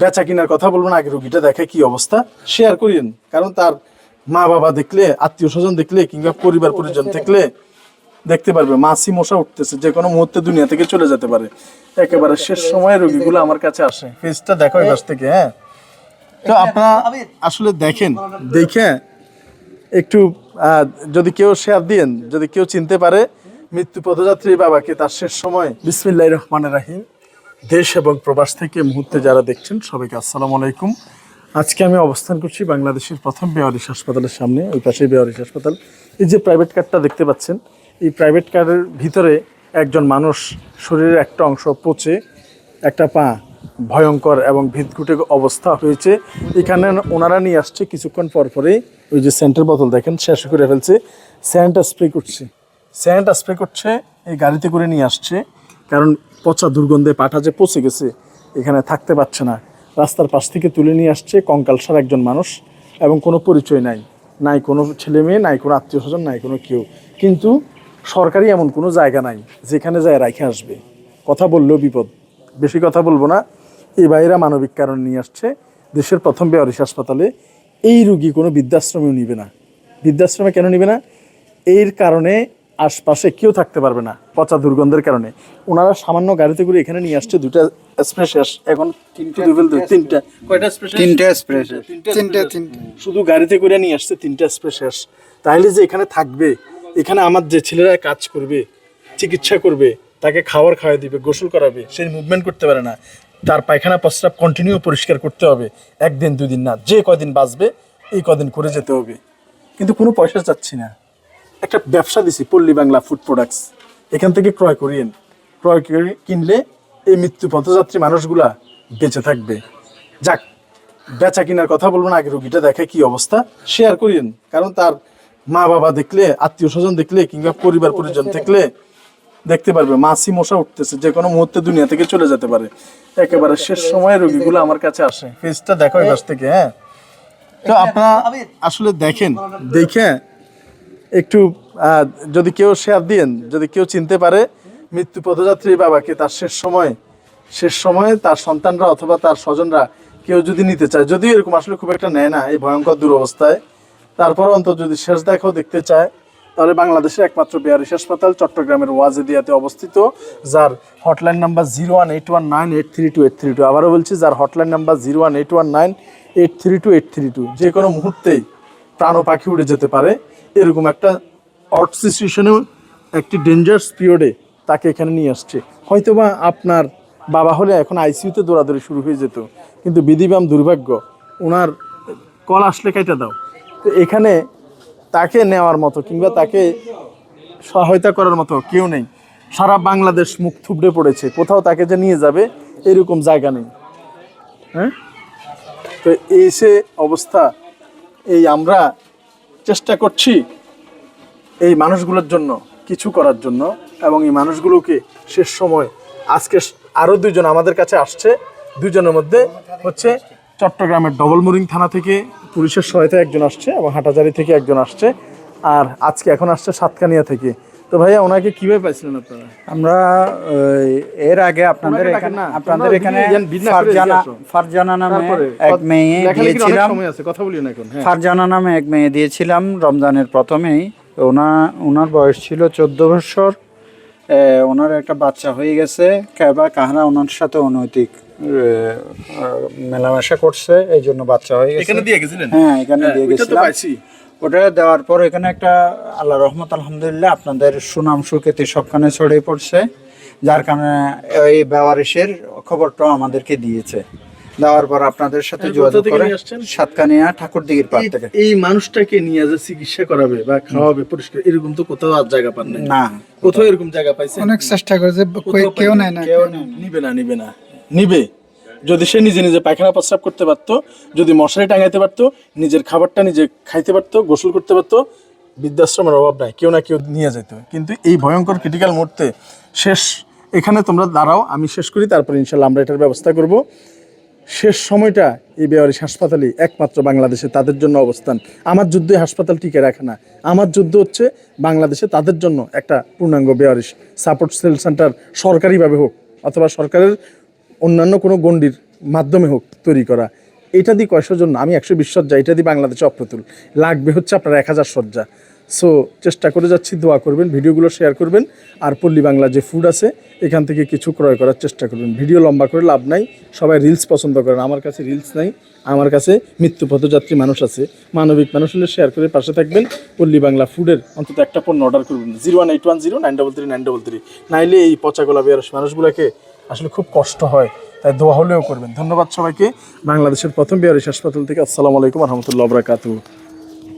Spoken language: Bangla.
বেচা কিনার কথা বলব আগে রুগীটা দেখে কি অবস্থা শেয়ার করিয়েন কারণ তার মা বাবা দেখলে, আত্মীয় স্বজন দেখলে, কিংবা পরিবার পরিজন দেখলে, দেখতে পারবে, মাছি মশা উঠতেছে, যে কোনো মুহূর্তে দুনিয়া থেকে চলে যেতে পারে। একেবারে শেষ সময়ে রোগীগুলো আমার কাছে আসে। ফেসটা দেখো পাশ থেকে হ্যাঁ। তো আপনারা আসলে দেখেন, দেখে একটু যদি কেউ শেয়ার দিয়েন, যদি কেউ চিনতে পারে, মৃত্যু পদযাত্রী বাবাকে তার শেষ সময় বিসমিল্লাহ রহমান রাহিম দেশ এবং প্রবাস থেকে মুহূর্তে যারা দেখছেন সবাইকে আসসালামু আলাইকুম। আজকে আমি অবস্থান করছি বাংলাদেশের প্রথম বেওয়ারিশ হাসপাতালের সামনে, ওই পাশে বেওয়ারিশ হাসপাতাল। এই যে প্রাইভেট কারটা দেখতে পাচ্ছেন, এই প্রাইভেট কারের ভিতরে একজন মানুষ শরীরের একটা অংশ পচে, একটা পা ভয়ঙ্কর এবং ভিতকুটে অবস্থা হয়েছে। এখানে ওনারা নিয়ে আসছে কিছুক্ষণ পর পরেই ওই যে সেন্টার বোতল দেখেন, শেষ করে ফেলছে। স্যান্টা স্প্রে করছে। স্যান্টা স্প্রে করছে, এই গাড়িতে করে নিয়ে আসছে। কারণ পচা দুর্গন্ধে পাটা যে পচে গেছে, এখানে থাকতে পারছে না। রাস্তার পাশ থেকে তুলে নিয়ে আসছে কঙ্কালসার একজন মানুষ এবং কোনো পরিচয় নাই। নাই কোনো ছেলে মেয়ে, নাই কোনো আত্মীয় স্বজন, নাই কোনো কেউ। কিন্তু সরকারি এমন কোনো জায়গা নাই যেখানে যায় রাখে আসবে। কথা বললেও বিপদ। বেশি কথা বলব না। এই ভাইরা মানবিক কারণ নিয়ে আসছে। দেশের প্রথম বেয়ারিশ হাসপাতালে এই রুগী কোনো বৃদ্ধাশ্রমেও নিবে না। বৃদ্ধাশ্রমে কেন নিবে না? এর কারণে আশপাশে কেউ থাকতে পারবে না পচা দুর্গন্ধের কারণে। ওনারা সামান্য গাড়িতে করে এখানে নিয়ে আসছে দুটা স্পেশাস এখন তিনটা তিনটা। কয়টা স্পেশাস তিনটে স্প্রে তিনটা তিনটে শুধু গাড়িতে করে নিয়ে আসছে তিনটা স্পেশাস তাহলে যে এখানে থাকবে এখানে আমার যে ছেলেরা কাজ করবে চিকিৎসা করবে তাকে খাবার খাওয়াই দিবে গোসল করাবে সে মুভমেন্ট করতে পারে না। তার পায়খানা প্রস্রাব কন্টিনিউ পরিষ্কার করতে হবে। একদিন দুই দিন না যে কদিন বাঁচবে এই কদিন করে যেতে হবে। কিন্তু কোনো পয়সা চাচ্ছি না। একটা ব্যবসা দিছি পল্লী বাংলা ফুড প্রোডাক্টস এখান থেকে ক্রয় করিয়েন ক্রয় করে কিনলে এই মৃত্যু পথযাত্রী মানুষগুলা বেঁচে থাকবে। যাক বেচা কিনার কথা বলব না আগে রুগীটা দেখে কি অবস্থা শেয়ার করিয়েন কারণ তার মা বাবা দেখলে আত্মীয় স্বজন দেখলে কিংবা পরিবার পরিজন দেখলে দেখতে পারবে মাছি মশা উঠতেছে যে কোনো মুহূর্তে দুনিয়া থেকে চলে যেতে পারে। একেবারে শেষ সময়ে রোগীগুলো আমার কাছে আসে। ফেসটা দেখো এই পাশ থেকে হ্যাঁ। তো আপনারা আসলে দেখেন দেখে একটু যদি কেউ শেয়ার দিয়েন, যদি কেউ চিনতে পারে মৃত্যু পদযাত্রী বাবাকে, তার শেষ সময়, শেষ সময়ে তার সন্তানরা অথবা তার স্বজনরা কেউ যদি নিতে চায়, যদিও এরকম আসলে খুব একটা নেয় না, এই ভয়ঙ্কর দুরবস্থায়, তারপর অন্তত যদি শেষ দেখাও দেখতে চায়, তাহলে বাংলাদেশের একমাত্র বেয়ারিশ হাসপাতাল চট্টগ্রামের ওয়াজেদিয়াতে অবস্থিত, যার hotline number zero one eight one nine eight three two eight three two, আবারও বলছি, যার hotline number zero one eight one nine eight three two eight three two, যে কোনো মুহূর্তেই প্রাণ পাখি উড়ে যেতে পারে। এরকম একটা অট সিচুয়েশনেও একটি ডেঞ্জারাস পিরিয়ডে তাকে এখানে নিয়ে আসছে। হয়তোবা আপনার বাবা হলে এখন আইসিইউতে দৌড়াদৌড়ি শুরু হয়ে যেত, কিন্তু বিধিবাম দুর্ভাগ্য ওনার কল আসলে কেটে দাও। তো এখানে তাকে নেওয়ার মতো কিংবা তাকে সহায়তা করার মতো কেউ নেই। সারা বাংলাদেশ মুখ থুবড়ে পড়েছে, কোথাও তাকে যে নিয়ে যাবে এরকম জায়গা নেই। হ্যাঁ? তো এই সে অবস্থা, এই আমরা চেষ্টা করছি এই মানুষগুলোর জন্য, কিছু করার জন্য এবং এই মানুষগুলোকে শেষ সময় আজকে আরও দুজন আমাদের কাছে আসছে। দুজনের মধ্যে হচ্ছে চট্টগ্রামের ডবলমুরিং থানা থেকে পুলিশের সহায়তায় একজন আসছে এবং হাটাজারি থেকে একজন আসছে। আর আজকে এখন আসছে সাতকানিয়া থেকে। তো ভাইয়া ওনাকে কীভাবে পাইছিলেন আপনারা? আমরা এর আগে আপনাদের এখানে আপনাদের এখানে করে ফারজানা ফারজানা নামে এক মেয়ে দিয়েছিলাম। সময় আছে কথা বলি না এখন হ্যাঁ। ফারজানা নামে এক মেয়ে দিয়েছিলাম রমজানের প্রথমেই। ওনা ওনার বয়স ছিল চোদ্দ বছর। ওনার একটা বাচ্চা হয়ে গেছে কেবা কাহারা ওনার সাথে অনৈতিক মেলামেশা করছে এই জন্য বাচ্চা হয়ে গেছে। এখানে দিয়ে গেছিলেন? হ্যাঁ এখানে দিয়ে ওইটা গেছিলাম। ওটা দেওয়ার পর এখানে একটা আল্লাহ রহমত আলহামদুলিল্লাহ আপনাদের সুনাম সুখ্যাতি সবখানে ছড়িয়ে পড়ছে যার কারণে এই বেওয়ারিশের খবরটাও আমাদেরকে দিয়েছে। দেওয়ার পর আপনাদের সাথে যোগাযোগ করে আসছেন? সাতকানিয়া ঠাকুর দিঘির পাড় এই- থেকে। এই মানুষটাকে নিয়ে যে চিকিৎসা করাবে বা খাওয়াবে পরিষ্কার এরকম তো কোথাও আর জায়গা পান না কোথাও এরকম জায়গা পাইছেন? অনেক চেষ্টা করেছে কেউ নেয় না কেউ নেই নিবে না নিবে না। নিবে? যদি সে নিজে নিজে পায়খানা প্রস্রাব করতে পারতো, যদি মশারি টাঙাইতে পারতো, নিজের খাবারটা নিজে খাইতে পারতো, গোসল করতে পারতো, বৃদ্ধাশ্রমের অভাব নাই, কেউ না কেউ নিয়ে যেত কিন্তু এই ভয়ঙ্কর ক্রিটিক্যাল মুহূর্তে শেষ, এখানে তোমরা দাঁড়াও, আমি শেষ করি, তারপরে ইনশাল্লাহ আমরা এটার ব্যবস্থা করব। শেষ সময়টা এই বেওয়ারিশ হাসপাতালে একমাত্র বাংলাদেশে তাদের জন্য অবস্থান। আমার যুদ্ধে হাসপাতাল টিকে রাখে না। আমার যুদ্ধ হচ্ছে বাংলাদেশে তাদের জন্য একটা পূর্ণাঙ্গ বেওয়ারিশ সাপোর্ট সেল সেন্টার সরকারিভাবে হোক, অথবা সরকারের অন্যান্য কোনো গণ্ডির মাধ্যমে হোক তৈরি করা। এটা দিয়ে কয়শো জন না, আমি একশো বিশ সজ্জা এটা দিয়ে বাংলাদেশে অপ্রতুল। লাগবে হচ্ছে আপনার এক হাজার সজ্জা সো চেষ্টা করে যাচ্ছি দোয়া করবেন ভিডিওগুলো শেয়ার করবেন আর পল্লী বাংলা যে ফুড আছে এখান থেকে কিছু ক্রয় করার চেষ্টা করবেন। ভিডিও লম্বা করে লাভ নাই সবাই রিলস পছন্দ করেন। আমার কাছে রিলস নাই আমার কাছে মৃত্যু পথযাত্রী মানুষ আছে। মানবিক মানুষ হলে শেয়ার করে পাশে থাকবেন। পল্লী বাংলা ফুডের অন্তত একটা পণ্য অর্ডার করবেন। Zero one eight one zero nine double three nine double three নাইলে এই পচা গোলাপি মানুষগুলোকে আসলে খুব কষ্ট হয়, তাই দোয়া হলেও করবেন। ধন্যবাদ সবাইকে। বাংলাদেশের প্রথম বিহারি হাসপাতাল থেকে আসসালামু আলাইকুম রহমতুল্লাহ বরাকাতু